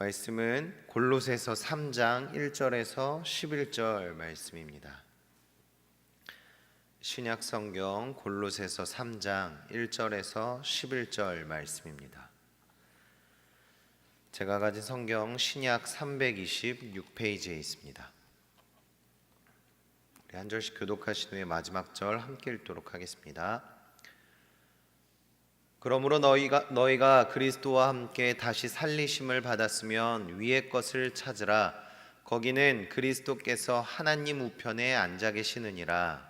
말씀은 골로새서 3장 1절에서 11절 말씀입니다. 신약 성경 골로새서 3장 1절에서 11절 말씀입니다. 제가 가진 성경 신약 326페이지에 있습니다. 우리 한 절씩 교독하신 후에 마지막 절 함께 읽도록 하겠습니다. 그러므로 너희가 너희가 그리스도와 함께 다시 살리심을 받았으면 위의 것을 찾으라. 거기는 그리스도께서 하나님 우편에 앉아 계시느니라.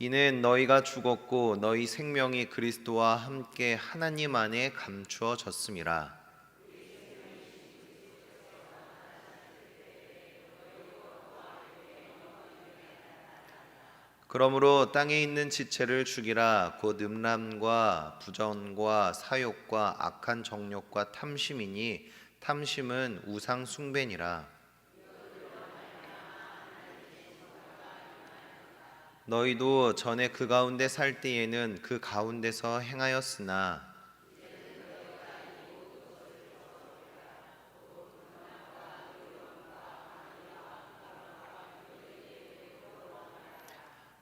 이는 너희가 죽었고 너희 생명이 그리스도와 함께 하나님 안에 감추어졌음이라 그러므로 땅에 있는 지체를 죽이라. 곧 음란과 부정과 사욕과 악한 정욕과 탐심이니 탐심은 우상 숭배니라. 너희도 전에 그 가운데 살 때에는 그 가운데서 행하였으나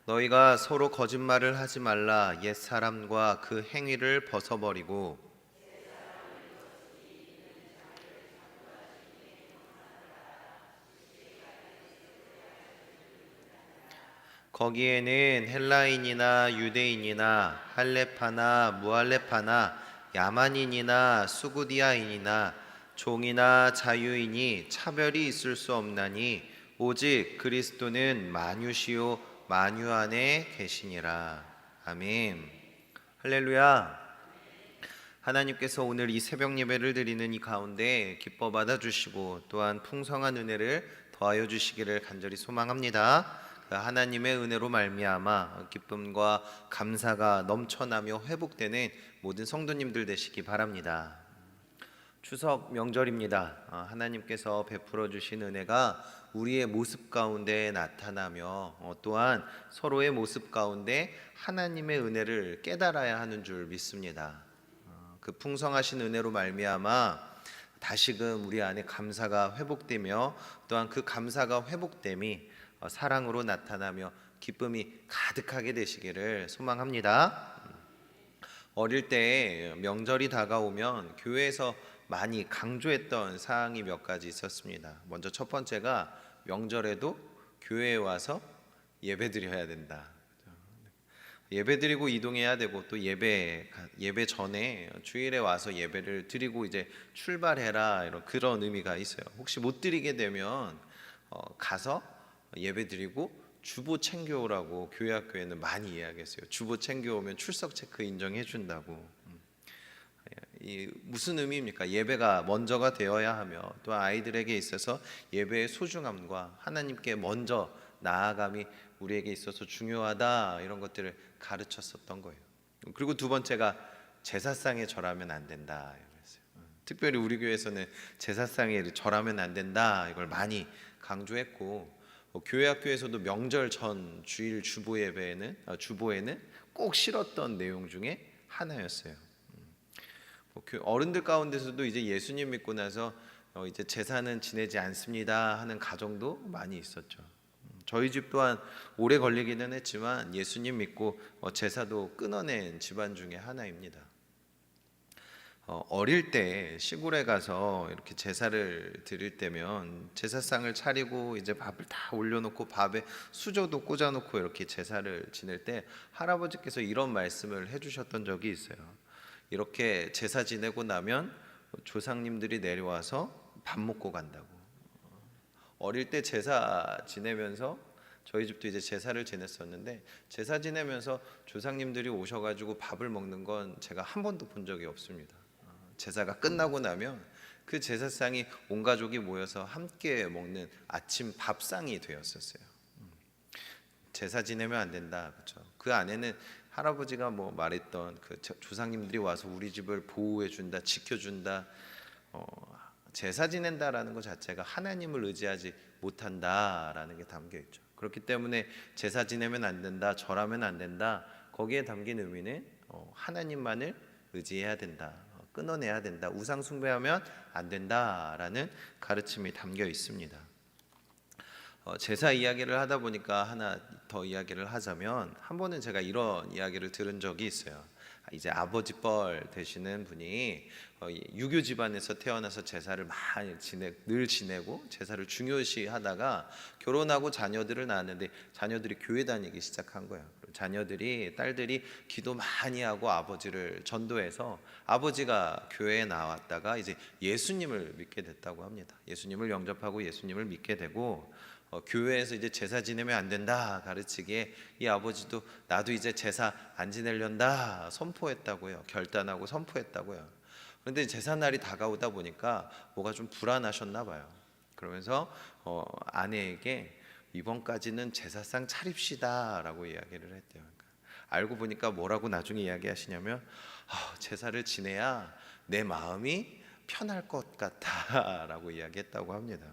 너희가 서로 거짓말을 하지 말라. 옛 사람과 그 행위를 벗어버리고 거기에는 헬라인이나 유대인이나 할레파나 무할레파나 야만인이나 수구디아인이나 종이나 자유인이 차별이 있을 수 없나니 오직 그리스도는 만유시요 만유 안에 계시니라. 아멘. 할렐루야. 하나님께서 오늘 이 새벽 예배를 드리는 이 가운데 기뻐 받아 주시고 또한 풍성한 은혜를 더하여 주시기를 간절히 소망합니다. 그 하나님의 은혜로 말미암아 기쁨과 감사가 넘쳐나며 회복되는 모든 성도님들 되시기 바랍니다. 추석 명절입니다. 어, 하나님께서 베풀어 주신 은혜가 우리의 모습 가운데 나타나며 어, 또한 서로의 모습 가운데 하나님의 은혜를 깨달아야 하는 줄 믿습니다. 어, 그 풍성하신 은혜로 말미암아 다시금 우리 안에 감사가 회복되며 또한 그 감사가 회복됨이 어, 사랑으로 나타나며 기쁨이 가득하게 되시기를 소망합니다. 어릴 때 명절이 다가오면 교회에서 많이 강조했던 사항이 몇 가지 있었습니다. 먼저 첫 번째가 명절에도 교회에 와서 예배 드려야 된다. 예배 드리고 이동해야 되고 또 예배 예배 전에 주일에 와서 예배를 드리고 이제 출발해라 이런 그런 의미가 있어요. 혹시 못 드리게 되면 어, 가서 예배 드리고 주보 챙겨오라고 교회 학교에는 많이 이야기했어요. 주보 챙겨오면 출석 체크 인정해 준다고. 이 무슨 의미입니까? 예배가 먼저가 되어야 하며 또 아이들에게 있어서 예배의 소중함과 하나님께 먼저 나아감이 우리에게 있어서 중요하다 이런 것들을 가르쳤었던 거예요. 그리고 두 번째가 제사상에 절하면 안 된다 이랬어요. 특별히 우리 교회에서는 제사상에 절하면 안 된다 이걸 많이 강조했고 뭐 교회 학교에서도 명절 전 주일 주보 예배에는 아, 주보에는 꼭 실었던 내용 중에 하나였어요. 뭐 어른들 가운데서도 이제 예수님 믿고 나서 어 이제 제사는 지내지 않습니다 하는 가정도 많이 있었죠. 음, 저희 집 또한 오래 걸리기는 했지만 예수님 믿고 어, 제사도 끊어낸 집안 중에 하나입니다. 어, 어릴 때 시골에 가서 이렇게 제사를 드릴 때면 제사상을 차리고 이제 밥을 다 올려놓고 밥에 수저도 꽂아놓고 이렇게 제사를 지낼 때 할아버지께서 이런 말씀을 해주셨던 적이 있어요. 이렇게 제사 지내고 나면 조상님들이 내려와서 밥 먹고 간다고. 어릴 때 제사 지내면서 저희 집도 이제 제사를 지냈었는데 제사 지내면서 조상님들이 오셔가지고 밥을 먹는 건 제가 한 번도 본 적이 없습니다. 제사가 끝나고 나면 그 제사상이 온 가족이 모여서 함께 먹는 아침 밥상이 되었었어요. 제사 지내면 안 된다, 그렇죠? 그 안에는 할아버지가 뭐 말했던 그 조상님들이 와서 우리 집을 보호해 준다, 지켜 준다, 어, 제사 지낸다라는 것 자체가 하나님을 의지하지 못한다라는 게 담겨 있죠. 그렇기 때문에 제사 지내면 안 된다, 절하면 안 된다. 거기에 담긴 의미는 어, 하나님만을 의지해야 된다. 어, 끊어내야 된다. 우상 숭배하면 안 된다라는 가르침이 담겨 있습니다. 어, 제사 이야기를 하다 보니까 하나 더 이야기를 하자면 한 번은 제가 이런 이야기를 들은 적이 있어요. 이제 아버지 뻘 되시는 분이 어, 이 유교 집안에서 태어나서 제사를 많이 지내 늘 지내고 제사를 중요시 하다가 결혼하고 자녀들을 낳았는데 자녀들이 교회 다니기 시작한 거예요. 자녀들이 딸들이 기도 많이 하고 아버지를 전도해서 아버지가 교회에 나왔다가 이제 예수님을 믿게 됐다고 합니다. 예수님을 영접하고 예수님을 믿게 되고 어, 교회에서 이제 제사 지내면 안 된다 가르치기에 이 아버지도 나도 이제 제사 안 지내련다 선포했다고요. 결단하고 선포했다고요. 그런데 제사 날이 다가오다 보니까 뭐가 좀 불안하셨나 봐요. 그러면서 어, 아내에게 이번까지는 제사상 차립시다라고 이야기를 했대요. 그러니까 알고 보니까 뭐라고 나중에 이야기하시냐면 아, 제사를 지내야 내 마음이 편할 것 같다라고 이야기했다고 합니다.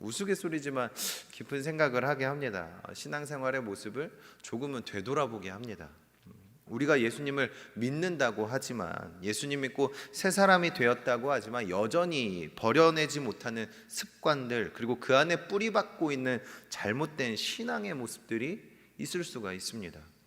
음, 우스갯소리지만 깊은 생각을 하게 합니다. 어, 신앙생활의 모습을 조금은 되돌아보게 합니다. 음, 우리가 예수님을 믿는다고 하지만 예수님 믿고 새 사람이 되었다고 하지만 여전히 버려내지 못하는 습관들 그리고 그 안에 뿌리박고 있는 잘못된 신앙의 모습들이 있을 수가 있습니다.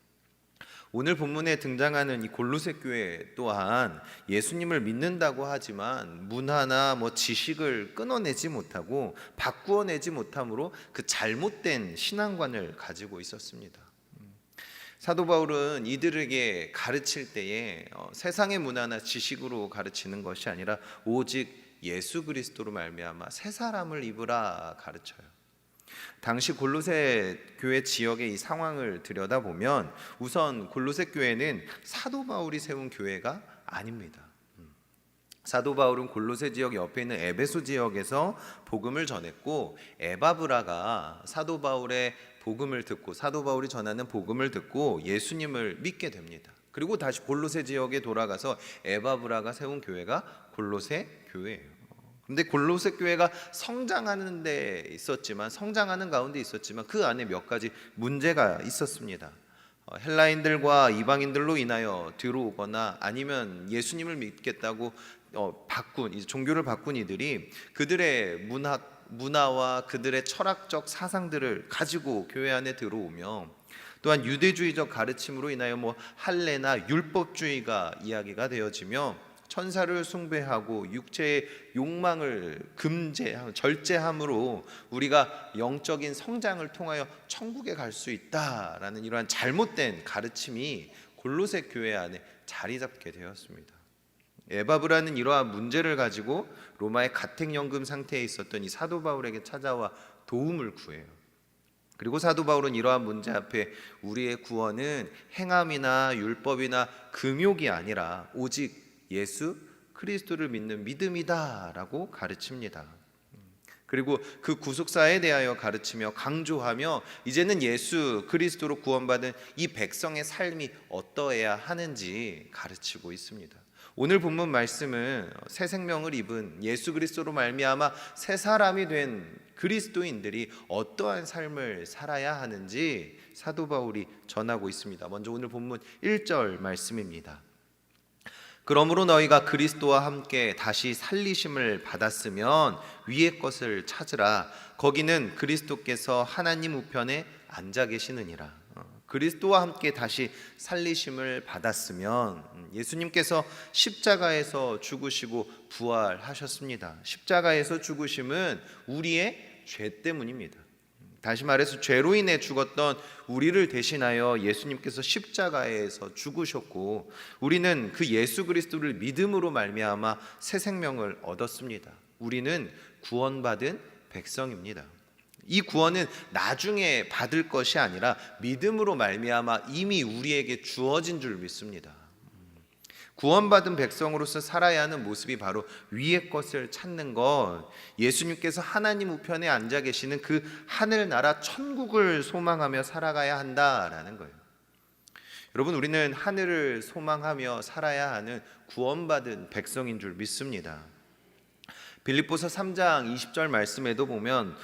오늘 본문에 등장하는 이 골로새 교회 또한 예수님을 믿는다고 하지만 문화나 뭐 지식을 끊어내지 못하고 바꾸어내지 못함으로 그 잘못된 신앙관을 가지고 있었습니다. 사도 바울은 이들에게 가르칠 때에 어, 세상의 문화나 지식으로 가르치는 것이 아니라 오직 예수 그리스도로 말미암아 새 사람을 입으라 가르쳐요. 당시 골로새 교회 지역의 이 상황을 들여다보면 우선 골로새 교회는 사도 바울이 세운 교회가 아닙니다. 음. 사도 바울은 골로새 지역 옆에 있는 에베소 지역에서 복음을 전했고 에바브라가 사도 바울의 복음을 듣고 사도 바울이 전하는 복음을 듣고 예수님을 믿게 됩니다. 그리고 다시 골로새 지역에 돌아가서 에바브라가 세운 교회가 골로새 교회예요. 근데 골로새 교회가 성장하는 데 있었지만 성장하는 가운데 있었지만 그 안에 몇 가지 문제가 있었습니다. 어, 헬라인들과 이방인들로 인하여 들어오거나 아니면 예수님을 믿겠다고 어, 바꾼 이제 종교를 바꾼 이들이 그들의 문학 문화와 그들의 철학적 사상들을 가지고 교회 안에 들어오며 또한 유대주의적 가르침으로 인하여 뭐 할례나 율법주의가 이야기가 되어지며 천사를 숭배하고 육체의 욕망을 금제하고 절제함으로 우리가 영적인 성장을 통하여 천국에 갈 수 있다라는 이러한 잘못된 가르침이 골로새 교회 안에 자리 잡게 되었습니다. 에바브라는 이러한 문제를 가지고 로마의 가택연금 상태에 있었던 이 사도 바울에게 찾아와 도움을 구해요. 그리고 사도 바울은 이러한 문제 앞에 우리의 구원은 행함이나 율법이나 금욕이 아니라 오직 예수 그리스도를 믿는 믿음이다라고 가르칩니다. 그리고 그 구속사에 대하여 가르치며 강조하며 이제는 예수 그리스도로 구원받은 이 백성의 삶이 어떠해야 하는지 가르치고 있습니다. 오늘 본문 말씀은 새 생명을 입은 예수 그리스도로 말미암아 새 사람이 된 그리스도인들이 어떠한 삶을 살아야 하는지 사도 바울이 전하고 있습니다. 먼저 오늘 본문 1절 말씀입니다. 그러므로 너희가 그리스도와 함께 다시 살리심을 받았으면 위의 것을 찾으라. 거기는 그리스도께서 하나님 우편에 앉아 계시느니라. 어, 그리스도와 함께 다시 살리심을 받았으면 음, 예수님께서 십자가에서 죽으시고 부활하셨습니다. 십자가에서 죽으심은 우리의 죄 때문입니다. 다시 말해서 죄로 인해 죽었던 우리를 대신하여 예수님께서 십자가에서 죽으셨고 우리는 그 예수 그리스도를 믿음으로 말미암아 새 생명을 얻었습니다. 우리는 구원받은 백성입니다. 이 구원은 나중에 받을 것이 아니라 믿음으로 말미암아 이미 우리에게 주어진 줄 믿습니다. 구원받은 백성으로서 살아야 하는 모습이 바로 위의 것을 찾는 것. 예수님께서 하나님 우편에 앉아 계시는 그 하늘 나라 천국을 소망하며 살아가야 한다라는 거예요. 여러분 우리는 하늘을 소망하며 살아야 하는 구원받은 백성인 줄 믿습니다. 빌립보서 3장 20절 말씀에도 보면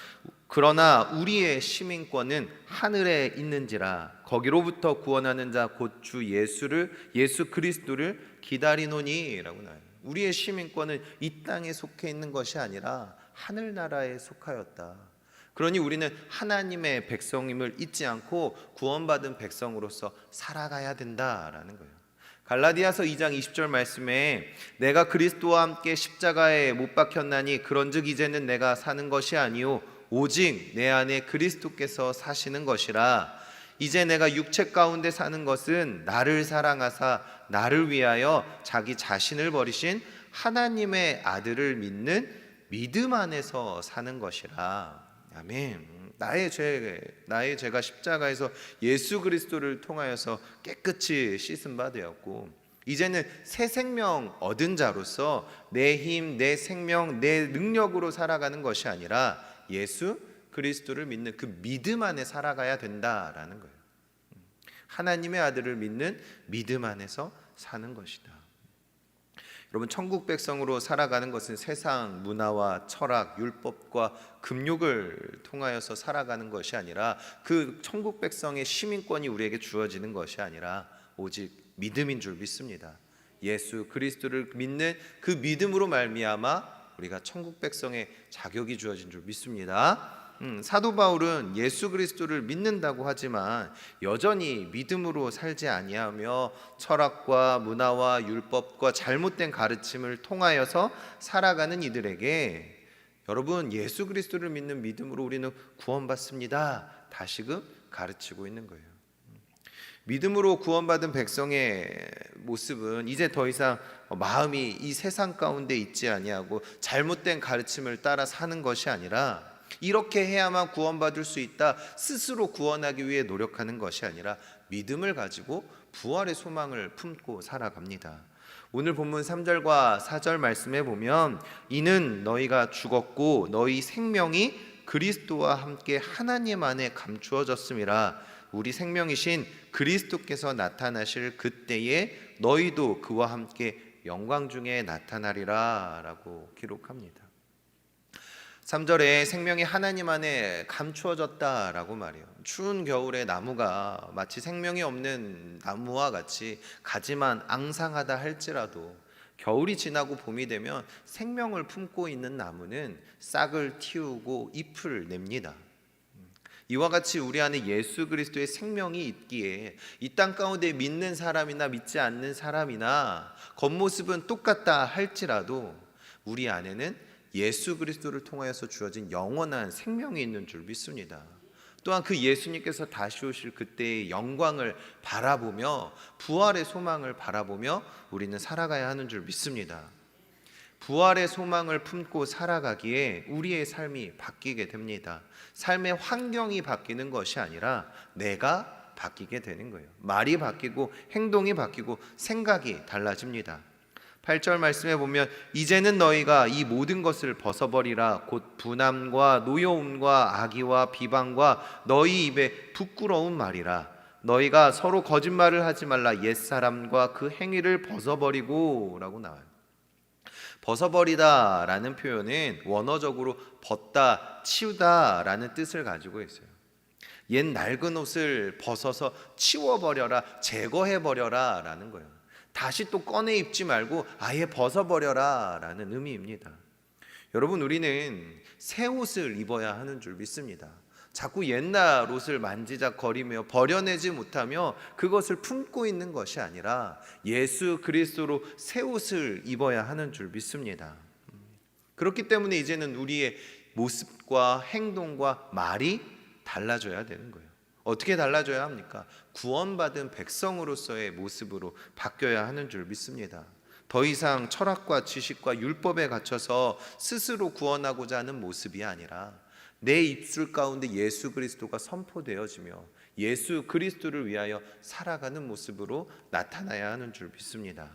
그러나 우리의 시민권은 하늘에 있는지라 거기로부터 구원하는 자 곧 주 예수를 예수 그리스도를 기다리노니라고 나와요. 우리의 시민권은 이 땅에 속해 있는 것이 아니라 하늘 나라에 속하였다. 그러니 우리는 하나님의 백성임을 잊지 않고 구원받은 백성으로서 살아가야 된다라는 거예요. 갈라디아서 2장 20절 말씀에 내가 그리스도와 함께 십자가에 못 박혔나니 그런즉 이제는 내가 사는 것이 아니요 오직 내 안에 그리스도께서 사시는 것이라. 이제 내가 육체 가운데 사는 것은 나를 사랑하사 나를 위하여 자기 자신을 버리신 하나님의 아들을 믿는 믿음 안에서 사는 것이라. 아멘. 나의 죄, 나의 죄가 십자가에서 예수 그리스도를 통하여서 깨끗이 씻은 바 되었고 이제는 새 생명 얻은 자로서 내 힘, 내 생명, 내 능력으로 살아가는 것이 아니라 예수 그리스도를 믿는 그 믿음 안에 살아가야 된다라는 거예요. 하나님의 아들을 믿는 믿음 안에서 사는 것이다. 여러분 천국 백성으로 살아가는 것은 세상 문화와 철학, 율법과 금욕을 통하여서 살아가는 것이 아니라 그 천국 백성의 시민권이 우리에게 주어지는 것이 아니라 오직 믿음인 줄 믿습니다. 예수 그리스도를 믿는 그 믿음으로 말미암아 우리가 천국 백성의 자격이 주어진 줄 믿습니다. 음, 사도 바울은 예수 그리스도를 믿는다고 하지만 여전히 믿음으로 살지 아니하며 철학과 문화와 율법과 잘못된 가르침을 통하여서 살아가는 이들에게 여러분 예수 그리스도를 믿는 믿음으로 우리는 구원받습니다. 다시금 가르치고 있는 거예요. 믿음으로 구원받은 백성의 모습은 이제 더 이상 마음이 이 세상 가운데 있지 아니하고 잘못된 가르침을 따라 사는 것이 아니라 이렇게 해야만 구원받을 수 있다. 스스로 구원하기 위해 노력하는 것이 아니라 믿음을 가지고 부활의 소망을 품고 살아갑니다. 오늘 본문 3절과 4절 말씀에 보면 이는 너희가 죽었고 너희 생명이 그리스도와 함께 하나님 안에 감추어졌음이라 우리 생명이신 그리스도께서 나타나실 그때에 너희도 그와 함께 영광 중에 나타나리라라고 기록합니다. 3절에 생명이 하나님 안에 감추어졌다라고 말해요. 추운 겨울에 나무가 마치 생명이 없는 나무와 같이 가지만 앙상하다 할지라도 겨울이 지나고 봄이 되면 생명을 품고 있는 나무는 싹을 틔우고 잎을 냅니다. 이와 같이 우리 안에 예수 그리스도의 생명이 있기에 이 땅 가운데 믿는 사람이나 믿지 않는 사람이나 겉모습은 똑같다 할지라도 우리 안에는 예수 그리스도를 통하여서 주어진 영원한 생명이 있는 줄 믿습니다. 또한 그 예수님께서 다시 오실 그때의 영광을 바라보며 부활의 소망을 바라보며 우리는 살아가야 하는 줄 믿습니다. 부활의 소망을 품고 살아가기에 우리의 삶이 바뀌게 됩니다. 삶의 환경이 바뀌는 것이 아니라 내가 바뀌게 되는 거예요. 말이 바뀌고 행동이 바뀌고 생각이 달라집니다. 8절 말씀에 보면 이제는 너희가 이 모든 것을 벗어버리라 곧 분함과 노여움과 악의와 비방과 너희 입에 부끄러운 말이라 너희가 서로 거짓말을 하지 말라 옛사람과 그 행위를 벗어버리고라고 나와요. 벗어버리다라는 표현은 원어적으로 벗다, 치우다라는 뜻을 가지고 있어요. 옛 낡은 옷을 벗어서 치워버려라, 제거해버려라라는 거예요. 다시 또 꺼내 입지 말고 아예 벗어버려라 라는 의미입니다. 여러분 우리는 새 옷을 입어야 하는 줄 믿습니다. 자꾸 옛날 옷을 만지작거리며 버려내지 못하며 그것을 품고 있는 것이 아니라 예수 그리스도로 새 옷을 입어야 하는 줄 믿습니다. 그렇기 때문에 이제는 우리의 모습과 행동과 말이 달라져야 되는 거예요. 어떻게 달라져야 합니까? 구원받은 백성으로서의 모습으로 바뀌어야 하는 줄 믿습니다. 더 이상 철학과 지식과 율법에 갇혀서 스스로 구원하고자 하는 모습이 아니라 내 입술 가운데 예수 그리스도가 선포되어지며 예수 그리스도를 위하여 살아가는 모습으로 나타나야 하는 줄 믿습니다.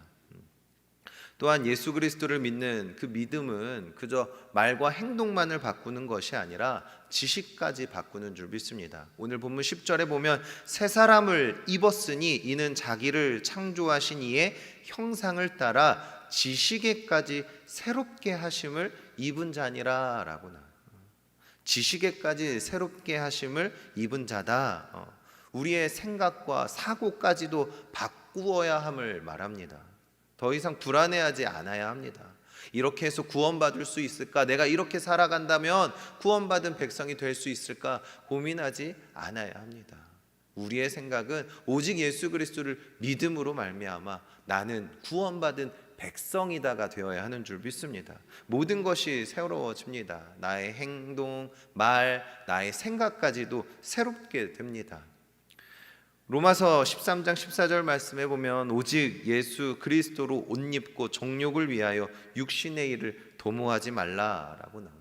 또한 예수 그리스도를 믿는 그 믿음은 그저 말과 행동만을 바꾸는 것이 아니라 지식까지 바꾸는 줄 믿습니다. 오늘 본문 10절에 보면 새 사람을 입었으니 이는 자기를 창조하신 이의 형상을 따라 지식에까지 새롭게 하심을 입은 자니라라고 나. 지식에까지 새롭게 하심을 입은 자다. 어, 우리의 생각과 사고까지도 바꾸어야 함을 말합니다. 더 이상 불안해하지 않아야 합니다. 이렇게 해서 구원받을 수 있을까? 내가 이렇게 살아간다면 구원받은 백성이 될 수 있을까? 고민하지 않아야 합니다. 우리의 생각은 오직 예수 그리스도를 믿음으로 말미암아 나는 구원받은 백성이다가 되어야 하는 줄 믿습니다. 모든 것이 새로워집니다. 나의 행동, 말, 나의 생각까지도 새롭게 됩니다. 로마서 13장 14절 말씀에 보면 오직 예수 그리스도로 옷 입고 정욕을 위하여 육신의 일을 도모하지 말라라고 나와요.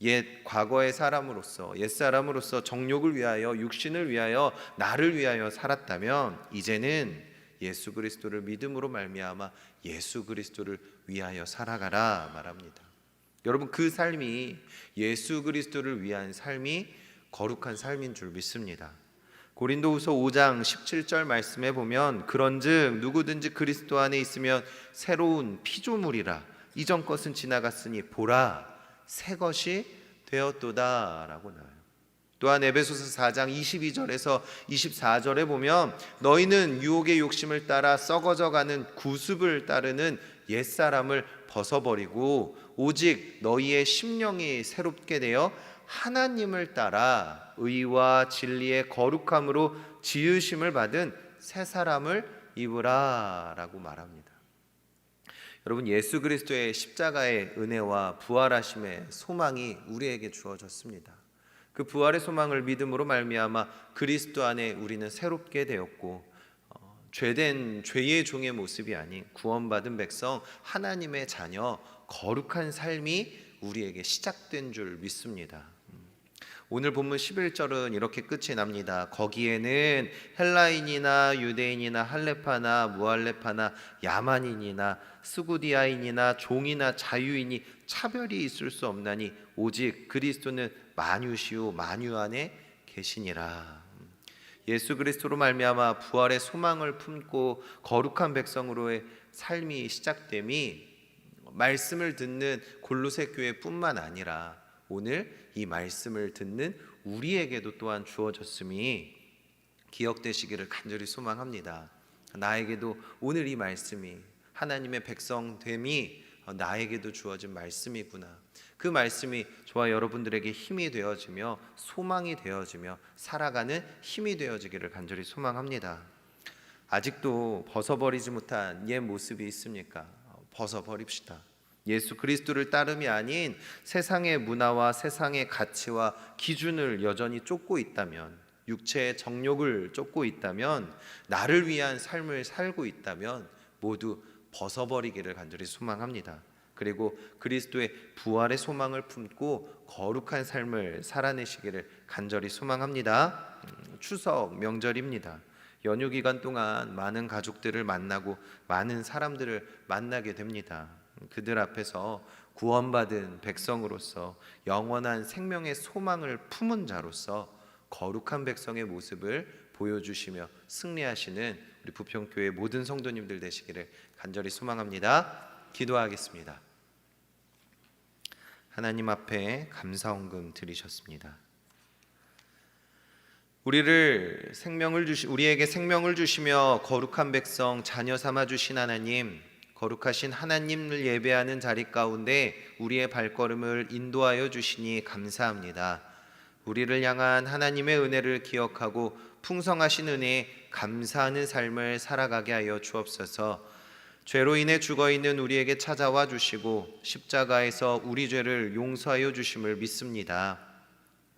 옛 과거의 사람으로서 옛 사람으로서 정욕을 위하여 육신을 위하여 나를 위하여 살았다면 이제는 예수 그리스도를 믿음으로 말미암아 예수 그리스도를 위하여 살아가라 말합니다. 여러분 그 삶이 예수 그리스도를 위한 삶이 거룩한 삶인 줄 믿습니다. 고린도후서 5장 17절 말씀에 보면 그런즉 누구든지 그리스도 안에 있으면 새로운 피조물이라 이전 것은 지나갔으니 보라 새 것이 되었도다라고 나와요. 또한 에베소서 4장 22절에서 24절에 보면 너희는 유혹의 욕심을 따라 썩어져 가는 구습을 따르는 옛사람을 벗어버리고 오직 너희의 심령이 새롭게 되어 하나님을 따라 의와 진리의 거룩함으로 지으심을 받은 새 사람을 입으라라고 말합니다. 여러분 예수 그리스도의 십자가의 은혜와 부활하심의 소망이 우리에게 주어졌습니다. 그 부활의 소망을 믿음으로 말미암아 그리스도 안에 우리는 새롭게 되었고 어, 죄된 죄의 종의 모습이 아닌 구원받은 백성 하나님의 자녀 거룩한 삶이 우리에게 시작된 줄 믿습니다. 오늘 본문 11절은 이렇게 끝이 납니다. 거기에는 헬라인이나 유대인이나 할레파나 무할레파나 야만인이나 스구디아인이나 종이나 자유인이 차별이 있을 수 없나니 오직 그리스도는 만유시오 만유 안에 계시니라. 예수 그리스도로 말미암아 부활의 소망을 품고 거룩한 백성으로의 삶이 시작됨이 말씀을 듣는 골로새 교회뿐만 아니라 오늘 이 말씀을 듣는 우리에게도 또한 주어졌음이 기억되시기를 간절히 소망합니다. 나에게도 오늘 이 말씀이 하나님의 백성됨이 나에게도 주어진 말씀이구나. 그 말씀이 저와 여러분들에게 힘이 되어지며 소망이 되어지며 살아가는 힘이 되어지기를 간절히 소망합니다. 아직도 벗어버리지 못한 옛 모습이 있습니까? 벗어버립시다. 예수 그리스도를 따름이 아닌 세상의 문화와 세상의 가치와 기준을 여전히 쫓고 있다면 육체의 정욕을 쫓고 있다면 나를 위한 삶을 살고 있다면 모두 벗어버리기를 간절히 소망합니다. 그리고 그리스도의 부활의 소망을 품고 거룩한 삶을 살아내시기를 간절히 소망합니다. 음, 추석 명절입니다. 연휴 기간 동안 많은 가족들을 만나고 많은 사람들을 만나게 됩니다. 그들 앞에서 구원받은 백성으로서 영원한 생명의 소망을 품은 자로서 거룩한 백성의 모습을 보여주시며 승리하시는 우리 부평교회 모든 성도님들 되시기를 간절히 소망합니다. 기도하겠습니다. 하나님 앞에 감사원금 드리셨습니다. 우리를 생명을 주시 우리에게 생명을 주시며 거룩한 백성 자녀 삼아 주신 하나님 거룩하신 하나님을 예배하는 자리 가운데 우리의 발걸음을 인도하여 주시니 감사합니다. 우리를 향한 하나님의 은혜를 기억하고 풍성하신 은혜에 감사하는 삶을 살아가게 하여 주옵소서. 죄로 인해 죽어 있는 우리에게 찾아와 주시고 십자가에서 우리 죄를 용서하여 주심을 믿습니다.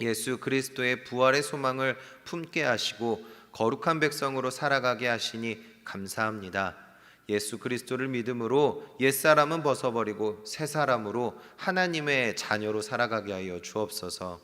예수 그리스도의 부활의 소망을 품게 하시고 거룩한 백성으로 살아가게 하시니 감사합니다. 예수 그리스도를 믿음으로 옛사람은 벗어버리고 새 사람으로 하나님의 자녀로 살아가게 하여 주옵소서.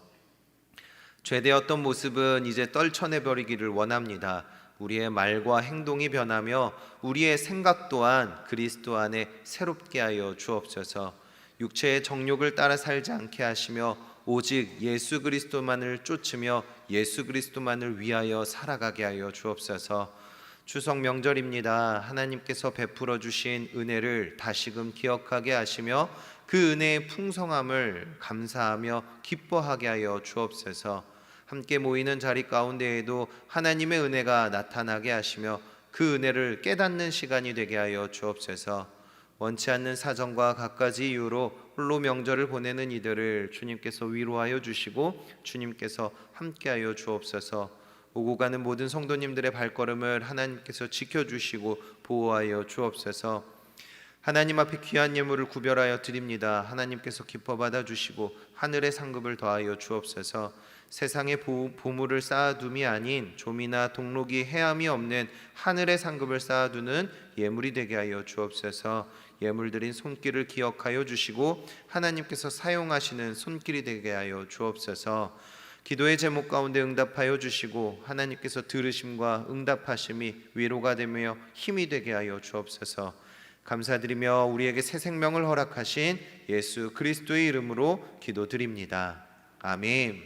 죄되었던 모습은 이제 떨쳐내 버리기를 원합니다. 우리의 말과 행동이 변하며 우리의 생각 또한 그리스도 안에 새롭게 하여 주옵소서. 육체의 정욕을 따라 살지 않게 하시며 오직 예수 그리스도만을 쫓으며 예수 그리스도만을 위하여 살아가게 하여 주옵소서. 추석 명절입니다. 하나님께서 베풀어 주신 은혜를 다시금 기억하게 하시며 그 은혜의 풍성함을 감사하며 기뻐하게 하여 주옵소서. 함께 모이는 자리 가운데에도 하나님의 은혜가 나타나게 하시며 그 은혜를 깨닫는 시간이 되게 하여 주옵소서. 원치 않는 사정과 갖가지 이유로 홀로 명절을 보내는 이들을 주님께서 위로하여 주시고 주님께서 함께하여 주옵소서. 오고 가는 모든 성도님들의 발걸음을 하나님께서 지켜주시고 보호하여 주옵소서. 하나님 앞에 귀한 예물을 구별하여 드립니다. 하나님께서 기뻐 받아 주시고 하늘의 상급을 더하여 주옵소서. 세상에 보, 보물을 쌓아둠이 아닌 좀이나 동록이 해함이 없는 하늘의 상급을 쌓아두는 예물이 되게 하여 주옵소서. 예물 드린 손길을 기억하여 주시고 하나님께서 사용하시는 손길이 되게 하여 주옵소서. 기도의 제목 가운데 응답하여 주시고 하나님께서 들으심과 응답하심이 위로가 되며 힘이 되게 하여 주옵소서. 감사드리며 우리에게 새 생명을 허락하신 예수 그리스도의 이름으로 기도드립니다. 아멘.